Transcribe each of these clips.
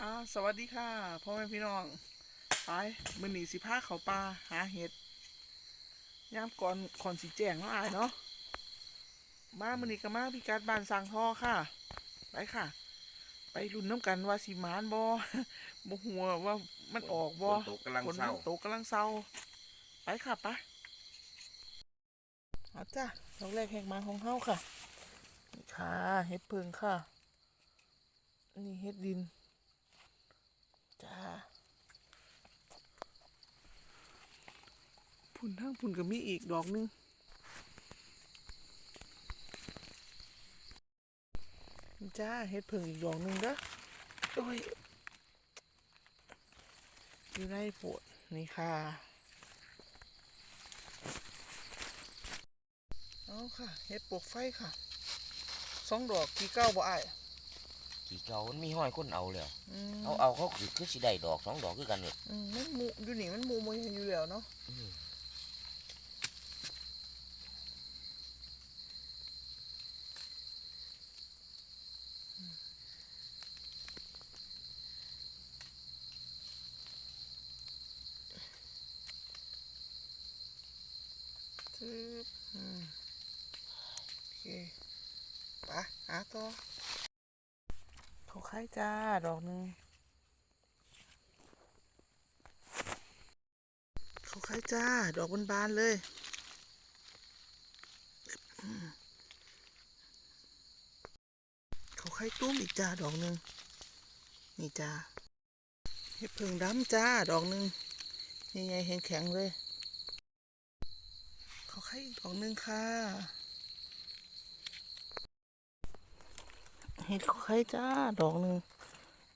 อ่าสวัสดีค่ะพ่อแม่พี่น้อง ไปมือหนีสิพาเขาป่าหาเห็ดยามก่อนก่อนสีแจงเนาะอายเนาะมามือนี้ก็มาพิกัดบ้านสร้างท่อค่ะ ไปค่ะ ไปรุ่นน้ำกันว่าสีมานบอบ่หัวว่ามันออกบอฝนตกกำลังเศร้าฝนตกกำลังเศร้าไปค่ะไปเอาจ้ะดอกแรกแหกมาของเฮาค่ะนี่ค่ะเห็ดเพิงค่ะ นี่เห็ดดิน จ้าพุ่ นทั้งพุ่นก็มีอีกดอกหนึงจ้าเฮ็ดเพิ่งอีกดอกหนึงเด้อโอ้ยอยู่ในโปวดนี่ค่ะเอาค่ะเฮ็ดปลวกไฟค่ะสองดอกกี่เก้าบ่อ้ายกี่เก่ามันมีห้อยคนเอาเลยอืมเอาเอาเขาคือคือสิได้ดอกสองดอกคือกันเลยอืมมันหมูอยู่นี่มันหมูมันอยู่แล้วเนาะ โอเคไปหาต่อเขาไข่จ้า ดอกหนึ่งเขาไข่จ้า ดอกบานๆเลยอืมเขาไข่ตุ้มอีกจ้า ดอกหนึ่งนี่จ้าเห็ดเพิ่งดำจ้า ดอกหนึ่งใหญ่ๆแข็งเลย ขอไข่อีกดอกหนึ่งค่ะเห็ดขอไข่จ้าดอกหนึ่ง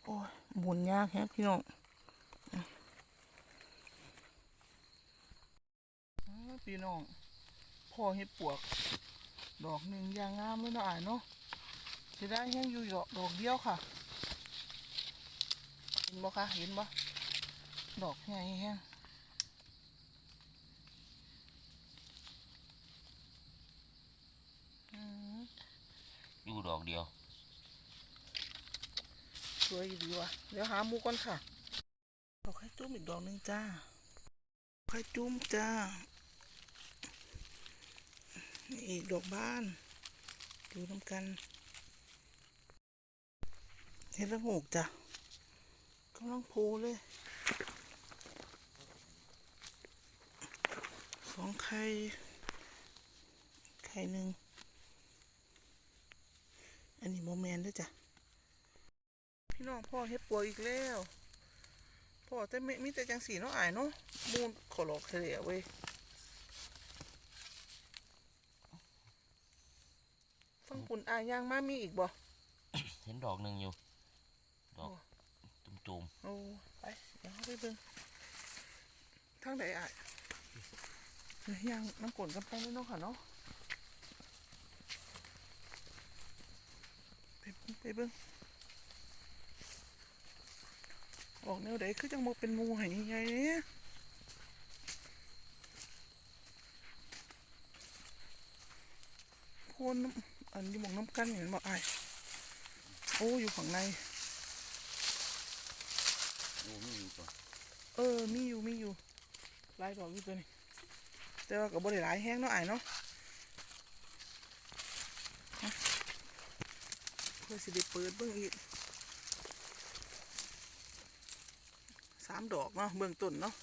โอ้ยหมุนยากแฮะพี่น้องอ้าวพี่น้องพ่อเห็ดปวก ดอกหนึ่งยางงามเลยเนาะอ่ายเนาะจะได้ยังอยู่ดอกดอกเดียวค่ะ เห็นบ่คะเห็นบ่ดอกใหญ่แฮง อืม อยู่ดอก เดียว สวยดีว่ะ เดี๋ยวหาหมูก่อนค่ะดอกไข่จุ้มอีกดอกหนึ่งจ้าไข่จุ้มจ้า อีกดอกบ้านดูน้ำกันเห็ดละโงกจ้ะกำลังโพเลยสองไข่ ไข่หนึ่ง อันนี้โมแมนด้วยจ้ะ พี่น้องพ่อเฮ็ดปัวอีกแล้วพ่อแต่ไม่มีแต่จังสีเนาะอายเนาะมูนขอหลอกเฉลี่ยเว้ยฟังปุ่นอายย่างมามีอีกบ่เห็นดอกหนึ่งอยู่ ดอกจุ่มโอ้ไปเดี๋ยวเราไปเบิ่งทางใดอายเดี๋ยวย่างน้ำกลนกันไปเลยเนาะค่ะเนาะ ไปเบิ่งไปเบิ่งออกแนวใดคือจังโมเป็นหมูให้ใหญ่ๆเนี่ยโคนน้ำอันนี้หมองน้ำกันเห็นบ่ไอายโอ้อยู่ข้างในโอ้ไม่มีตัวเออมีอยู่มีอยู่หลายดอกอยู่ตัวนี้แต่ว่าก็บ่ได้หลายแห้งเนาะไอายเนาะเอาเพื่อสิได้เปิดเบิ่งอีกสามดอกเนาะเบื้องต้นเนาะ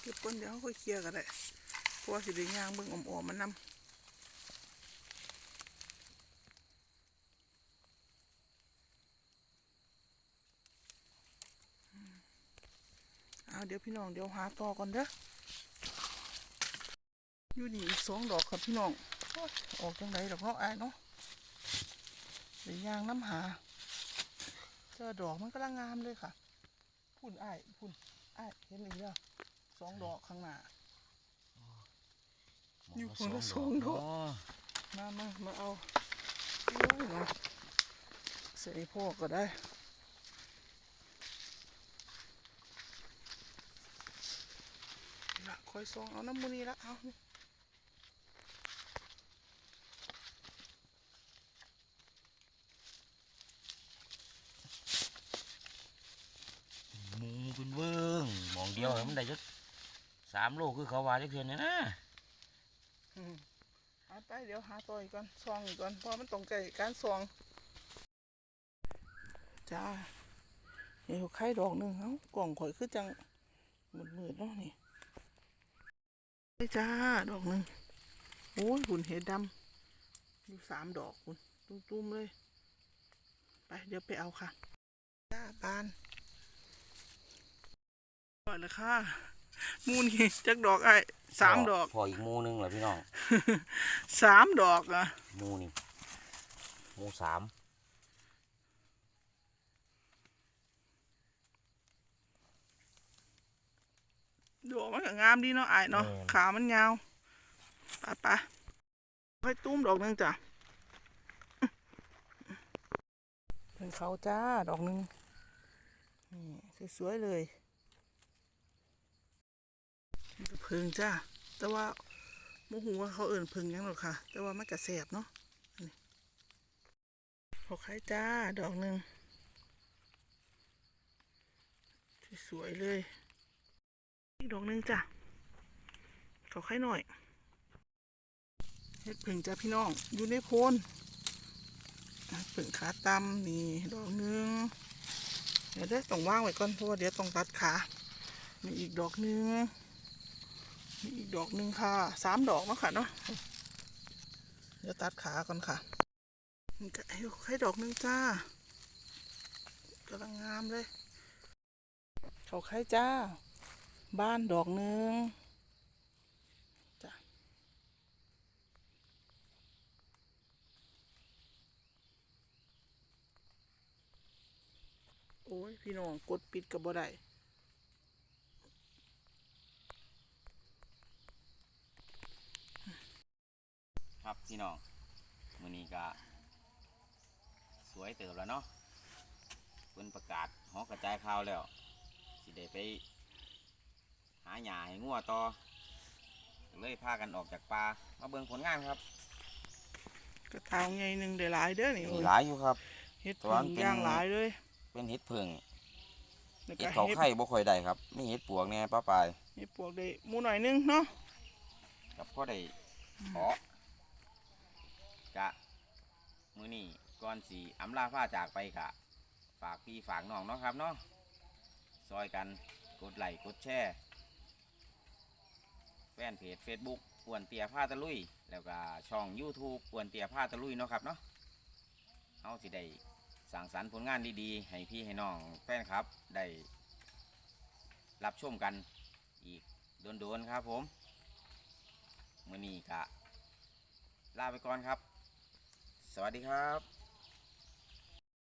เก็บก้นเดี๋ยวค่อยเคลียร์กันได้เพราะว่าสิได้ย่างเบิ่งออมๆมันนำเอาเดี๋ยวพี่น้องเดี๋ยวหาต่อก่อนเด้อ อยู่นี่อีกสองดอกครับพี่น้องออกจังไดดอกเนาะไอ้เนาะเดี๋ยวยางน้ำหาเจอดอกมันกำลังงามเลยค่ะพุ่นไอ้พุ่นไอ้เห็นอีกแล้วสองดอกข้างหน้าอยู่คนละสองดอกมามามาเอาโอ้ยเนาะใส่พวกก็ได้ละคอยซองเอาน้ำมูนีละเอานี่ เดียวให้ มันได้จักสามโลคือเขาว่าจักเทื่อเนี่ยนะอืมหาไปเดี๋ยวหาต่ออีกก่อนซองอีกก่อนเพราะมันต้องใจการซองจ้าเดี๋ยวไข่ดอกหนึ่งเอ้ากล่องข่อยคือจังมืดๆเนาะนี่ไปจ้าดอกหนึ่งโอ้ยหุ่นเห็ดดำดูสามดอกคุณตุ้มๆเลย ไปเดี๋ยวไปเอาค่ะจ้าบาน ปล่อยเลยค่ะ มูนี่จักดอกไอ้สามดอก พออีกหมูหนึงเหรอพี่น้องสามดอกอะหมูนี่หมูสามดอกมันก็งามดีเนาะไอ้ายเนาะขามันยาวไปไปค่อยตุ้มดอกหนึงจ้ะเพิ่งเขาจ้าดอกหนึงนี่สวยๆเลยนี่ก็ เพิ่งจ้าแต่ว่าโมหูว่าเขาเอิ่นเพิ่งยังหรอกค่ะ แต่ว่ามันกระแสบเนาะอันนี้ขอไข่จ้า ดอกหนึ่งสวยเลย อีกดอกหนึ่งจ้ะขอไข่หน่อยเฮ็ดผึ่งจ้ะพี่น้อง อยู่ในโพนผึ่งขาตำนี่ดอกหนึ่งเดี๋ยวได้ต้องว่างไว้ก่อนเพราะว่าเดี๋ยวต้องตัดขา มีอีกดอกหนึ่ง มีอีกดอกหนึ่งค่ะ สามดอกเนาะค่ะเนาะ เดี๋ยวตัดขาก่อนค่ะให้ดอกหนึ่งจ้ากำลังงามเลยเขาไข่จ้า บ้านดอกหนึ่งจ้ะโอ้ย พี่น้องกดปิดกับบ่ได้ ครับ พี่น้องมื้อนี้ก็สวยเติบแล้วเนาะเพิ่นประกาศหอกระจายข่าวแล้วสิได้ไป หาหญ้าให้งัวต่อก็เลยพากันออกจากป่ามาเบิ่งผลงานครับกระถางใหญ่หนึ่งได้หลายเด้อนี่มีหลายอยู่ครับ เฮ็ดแต่ว่าผึ่มันงเป็นย่างหลายเลยเป็นเห็ดเพิงแล้วเห็ก็ดเขาเฮ็ดไข่บ่ค่อยได้ครับมีเห็ดปวกแหน่ป้าปลายเฮ็ดปวกได้หมูหน่อยนึงเนาะกับพ่อได้ขอ กะ มือนี้ก่อนสีอำลาผ้าจากไปกะ ฝากพี่ฝากน้องเนาะครับเนาะซอยกันกดไลค์กดแชร์แฟนเพจ Facebook อ้วนเตียผ้าตะลุย แล้วก็ช่อง YouTube อ้วนเตียผ้าตะลุยเนาะครับเนาะเอาสิได้สั่งสรรค์ผลงานดีๆ ให้พี่ให้น้องแฟนครับได้รับชมกันอีกโดนๆครับผม มือนี้กะ ลาไปก่อนครับ สวัสดีครับ